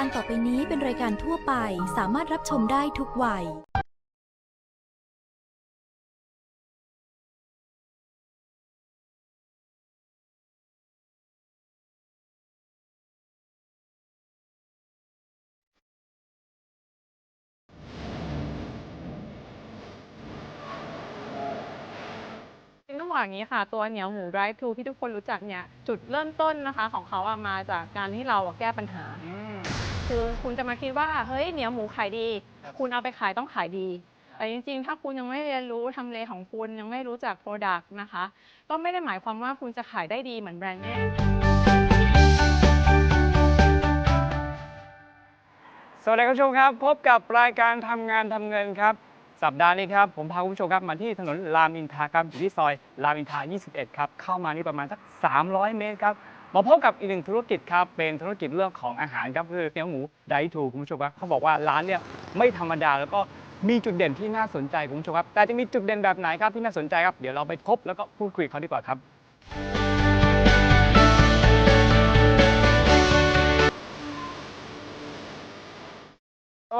การต่อไปนี้เป็นรายการทั่วไปสามารถรับชมได้ทุกวัยจริงต้องบอกอย่างนี้ค่ะ ตัวเหนียวหมู drive thru ที่ทุกคนรู้จักเนี่ย จุดเริ่มต้นนะคะของเขาอะมาจากการที่เราอะแก้ปัญหา คือคุณจะมาคิดว่าเฮ้ยเหนียวหมูขายดี คุณเอาไปขายต้องขายดี แต่จริงๆ ถ้าคุณยังไม่เรียนรู้ทำเลของคุณยังไม่รู้จัก Product นะคะ ก็ไม่ได้หมายความว่าคุณจะขายได้ดีเหมือนแบรนด์เนมสวัสดีคุณผู้ชมครับ พบกับรายการทำงานทำเงินครับ สัปดาห์นี้ครับ ผมพาคุณผู้ชมครับมาที่ถนนรามอินทราครับอยู่ที่ซอยรามอินทรา 21 ครับ เข้ามานี่ประมาณสัก 300 เมตรครับ มาพบกับอีกหนึ่งธุรกิจครับเป็นธุรกิจเรื่องของอาหารครับคือเนื้อหมูไดทูคุณผู้ชมครับเขาบอกว่าร้านเนี่ยไม่ธรรมดาแล้วก็มีจุดเด่นที่น่าสนใจคุณผู้ชมครับแต่จะมีจุดเด่นแบบไหนครับที่น่าสนใจครับเดี๋ยวเราไปพบแล้วก็พูดคุยกับเขาดีกว่าครับ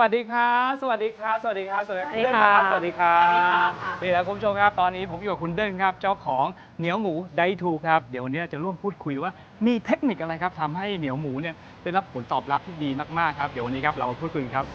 วัสดีครับ สวัสดีครับ สวัสดีครับ สวัสดีสวัสดีค่ะสวัสดีครับ สวัสดีค่ะนี่แหละคุณผู้ชมครับ ตอนนี้ผมอยู่กับคุณเด้งครับ เจ้าของเหนียวหมูไดทูครับ เดี๋ยววันนี้จะร่วมพูดคุยว่ามีเทคนิคอะไรครับทำให้เหนียวหมูเนี่ยได้รับผลตอบรับที่ดีมากๆครับ เดี๋ยววันนี้ครับเรามาพูดคุยกันครับ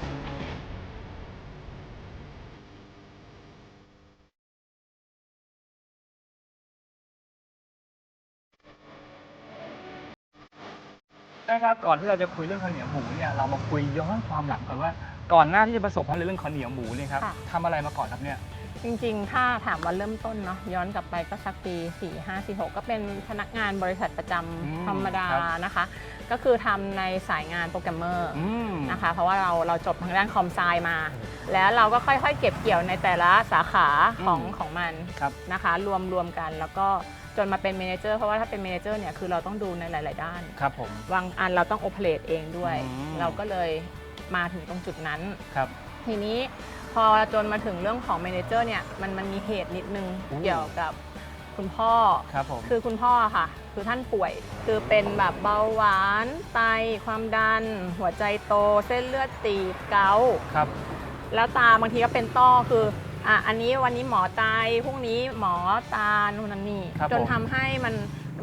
นะครับก่อนที่เราจะคุยเรื่องข้าวเหนียวหมูเนี่ยเรามาคุยย้อนความหลังก่อนว่า ก่อนหน้าที่จะประสบความสำเร็จเรื่องข้าวเหนียวหมูเนี่ยครับค่ะ ทำอะไรมาก่อนครับเนี่ย จริงๆ ถ้าถามวันเริ่มต้นเนาะย้อนกลับไปก็สักปี 4 5 4 6 ก็เป็นพนักงานบริษัทประจอืมำธรรมดาครับนะคะ ก็คือทำในสายงานโปรแกรมเมอร์อืม นะคะ เพราะว่าเราเราจบทางด้านคอมไซมา แล้วเราก็ค่อยๆ เก็บเกี่ยวในแต่ละสาขาของอืม ของมันครับ นะคะ รวมรวมกันแล้วก็จนมาเป็นเมเนเจอร์เพราะว่าถ้าเป็นเมเนเจอร์เนี่ยคือเราต้องดูในหลาย ๆ ด้าน ครับผม บางอันเราต้องโอเปเรตเองด้วย อืม เราก็เลย มาถึงตรงจุดนั้น ครับ ทีนี้พอจนมาถึงเรื่องของเมเนเจอร์เนี่ยมันมันมีเหตุนิดนึงอู้เกี่ยวกับคุณพ่อ ครับผม คือคุณพ่อค่ะ คือท่านป่วย คือเป็นแบบเบาหวาน ไต ความดัน หัวใจโต เส้นเลือดตีบเกาต์ครับ แล้วตาบางทีก็เป็นต้อคืออะอันนี้วันนี้หมอไตพรุ่งนี้หมอตานู่นนั่นนี่ ครับจนผม ทำให้มัน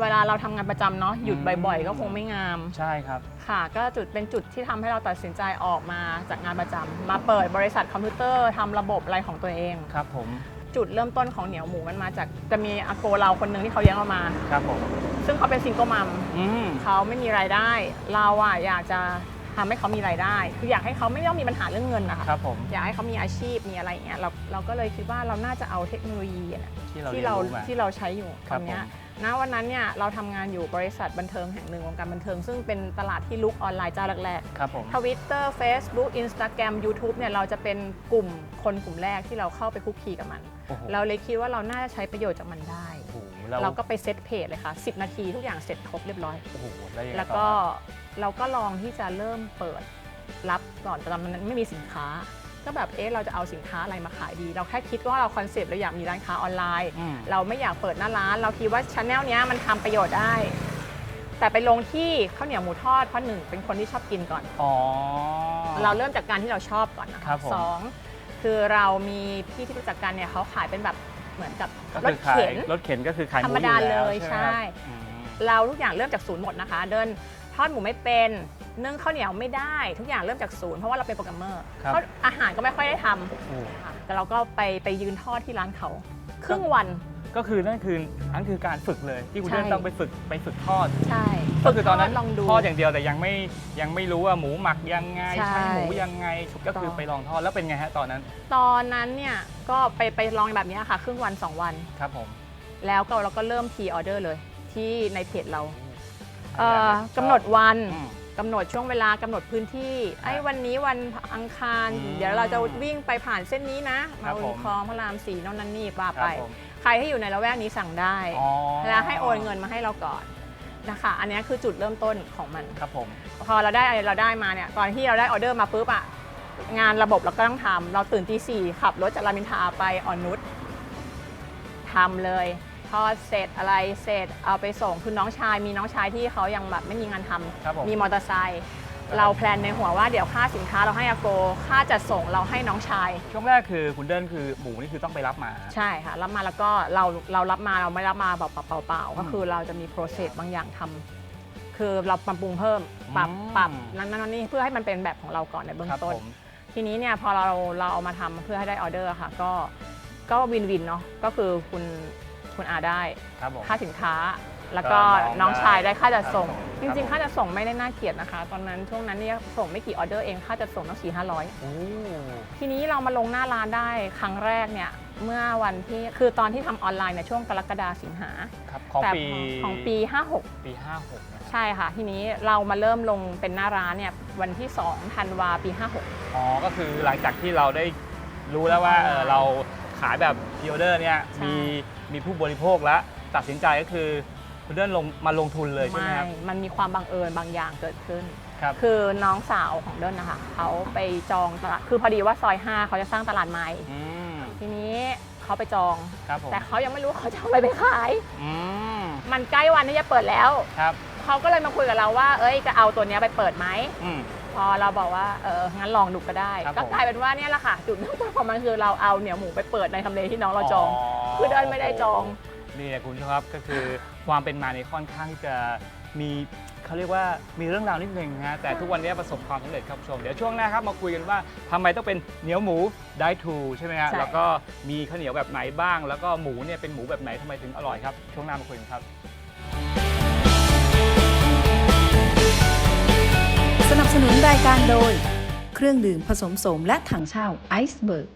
เวลาเราทำงานประจำเนาะหยุดอืมบ่อยๆ ก็คงไม่งาม ใช่ครับ ค่ะ ก็จุดเป็นจุดที่ทำให้เราตัดสินใจออกมาจากงานประจำมาเปิดบริษัทคอมพิวเตอร์ทำระบบอะไรของตัวเอง ครับผม จุดเริ่มต้นของเหนียวหมูมันมาจากจะมีอาโกเราคนหนึ่งที่เขาเลี้ยงเรามา ครับผม ซึ่งเขาเป็นซิงเกิลมัมอืม เขาไม่มีรายได้ เราอะอยากจะ ทำให้เขามีรายได้ คืออยากให้เขาไม่ต้องมีปัญหาเรื่องเงินนะคะครับผมอยากให้เขามีอาชีพมีอะไรอย่างเงี้ยเราเราก็เลยคิดว่าเราน่าจะเอาเทคโนโลยีอะที่เราที่เรียนเรารู้มาที่เราใช้อยู่คตรัอบนเนี้ยผมณวันนั้นเนี่ยเราทำงานอยู่บริษัทบันเทิงแห่งหนึ่งวงการบันเทิง ซึ่งเป็นตลาดที่ลุกออนไลน์เจ้าแรกครับผมๆทวิตเตอร์เฟซบุ๊กอินสตาแกรมยูทูบเนี่ยเราจะเป็นกลุ่มคนกลุ่มแรกที่เราเข้าไปคุกคีกับมันโอ้โหเราเลยคิดว่าเราน่าจะใช้ประโยชน์จากมันได้ โอ้โหแล้วเราก็ไปเซตเพจเลยค่ะ 10 นาทีทุกอย่างเสร็จครบเรียบร้อย โอ้โหแล้วยังไงแล้วต่อก็ครับเราก็ลองที่จะเริ่มเปิดรับก่อนแต่ตอนนั้นไม่มีสินค้า ก็แบบเอ๊ะเราจะเอาสินค้าอะไรมาขายดี เราแค่คิดว่าเราคอนเซปต์เราอยากมีร้านค้าออนไลน์ อืมเราไม่อยากเปิดหน้าร้าน เราคิดว่าชาแนลเนี้ยมันทำประโยชน์ได้ แต่ไปลงที่ข้าวเหนียวหมูทอดเพราะหนึ่งเป็นคนที่ชอบกินก่อน อ๋อ เราเริ่มจากการที่เราชอบก่อนนะครับผม สองคือเรามีพี่ที่รู้จักกันเนี่ยเขาขายเป็นแบบ เหมือนกับก็รคืถอขายเข็นรถเข็นก็คือขายหธรมูรมดาอยู่แวเลยไหมใช่ครับอืมเราทุกอย่างเริ่มจากศูนย์หมดนะคะ เดินทอดหมูไม่เป็นนึ่งข้าวเหนียวไม่ได้ ทุกอย่างเริ่มจากศูนย์เพราะว่าเราเป็นโปรแกรมเมอร์ครับเพราะอาหารก็ไม่ค่อยได้ทโอ้โหำค่ะแต่เราก็ไปไปยืนทอดที่ร้านเขา ครึ่งวัน ก็คือนั่นคือนั่นคือการฝึกเลยที่คุณใช่ เดินต้องไปฝึกไปฝึกทอด ใช่ก็คือตอนนั้นฝึกทดลองดู ทอดอย่างเดียวแต่ยังไม่ยังไม่รู้ว่าหมูหมักยังไงใช่ใช้หมูยังไงก็คือถูกต้อง ไปลองทอดแล้วเป็นไงฮะตอนนั้นตอนนั้นเนี่ยก็ไปไปลองแบบนี้ค่ะ ครึ่งวัน 2 วัน ครับผมแล้วก็เราก็เริ่มพีออเดอร์เลย ที่ในเพจเราอันเอ่นี้อชอบกำหนดวัน อืม กำหนดช่วงเวลากำหนดพื้นที่ไอ้วันนี้วันอังคาร อืมเดี๋ยวเราจะวิ่งไปผ่านเส้นนี้นะ ครัมาบผมคลองพระรามสี่นนนั่นนี่ว่าคไปรับผม ใครที่อยู่ในละแวกนี้สั่งได้ อ๋อแล้วให้โอนเงินมาให้เราก่อนนะคะ อันนี้คือจุดเริ่มต้นของมัน ครับผม พอเราได้เราได้มาเนี่ยตอนที่เราได้ออเดอร์มาปุ๊บอะงานระบบเราก็ต้องทำเราตื่นตีสี่ขับรถจากรามอินทราไปอ่อนนุชทำเลย ทอดเสร็จอะไรเสร็จเอาไปส่งคือน้องชาย มีน้องชายที่เขายังแบบไม่มีงานทำครับผมมีมอเตอร์ไซค์เราแพลนในหัวว่าเดี๋ยวค่าสินค้าเราให้อาโก ค่าจัดส่งเราให้น้องชาย ช่วงแรกคือคุณเดินคือหมูนี่คือต้องไปรับมา ใช่ค่ะ รับมาแล้วก็เราเรารับมาเราไม่รับมาแบบเปล่าอืมๆก็คือเราจะมีโปรเซสบางอย่างทำคือเราปรับปรุงเพิ่มปรับอืม ปรับนั้นนั่นนี่เพื่อให้มันเป็นแบบของเราก่อนในเบื้องครับต้น ผม ทีนี้เนี่ยพอเราเราเอามาทำเพื่อให้ได้ออเดอร์ค่ะ ก็ก็วินวินเนาะก็คือคุณ คุณอาได้ ครับผม ค่าสินค้า แล้วก็ก็น้น้อองงได้ชายได้ค่าจัดส่งครับจริง ๆ ค่าจัดส่งไม่ได้น่าเกลียดนะคะ ตอนนั้นช่วงนั้นเนี่ยส่งไม่กี่ออเดอร์เองค่าจัดส่งต้องสี่ห้าร้อย โอ้ ทีนี้เรามาลงหน้าร้านได้ครั้งแรกเนี่ยเมื่อวันที่คือตอนที่ทำออนไลน์ในยช่วงกรกฎาสิงหาครับของแต่ปีของปี 56 ปี56นะครับใช่ค่ะ ทีนี้เรามาเริ่มลงเป็นหน้าร้านเนี่ยวันที่2ธันวาปี 56 อ๋อ ก็คือหลังจากที่เราได้รู้แล้วว่าเออเรา ขายแบบพิออเดอร์เนี่ยใช่ มีมีผู้บริโภคแล้วตัดสินใจก็คือคุณเดินลงมาลงทุนเลยใช่ไหมครับมันมีความบังเอิญบางอย่างเกิดขึ้น ครับ คือน้องสาวของเดินนะคะเขาไปจองตลาดคือพอดีว่าซอย 5 เขาจะสร้างตลาดใหม่ อืมทีนี้เขาไปจอง ครับผมแต่เขายังไม่รู้เขาจะเอาอะไรไปขาย อืมมันใกล้วันที่จะเปิดแล้ว ครับเขาก็เลยมาคุยกับเราว่า เอ้ยจะเอาตัวเนี้ยไปเปิดไหม อืม พอเราบอกว่าเอองั้นลองดูก็ได้ ครับก็ผม กลายเป็นว่าเนี่ยแหละค่ะจุดเริ่มต้นของมันคือเราเอาเหนียวหมูไปเปิดในทำเลที่น้องเราจอง คือเดินไม่ได้จอง นี่แหละคุณผู้ชมครับก็คือความเป็นมาในยค่อนข้างที่จะมีเขาเรียกว่ามีเรื่องราวนิดนึงนะแต่ทุกวันนี้ประสบความสำเร็จครับคุณผู้ชมเดี๋ยวช่วงหน้าครับมาคุยกันว่าทำไมต้องเป็นเหนียวหมูได้ทูใช่ไหมฮะใช่ แล้วก็มีข้าวเหนียวแบบไหนบ้าง แล้วก็หมูเนี่ยเป็นหมูแบบไหนทำไมถึงอร่อยครับช่วงหน้ามาคุยกันครับ สนับสนุนรายการโดย เครื่องดื่มผสมโสมและถังเช่าไอซ์เบิร์ก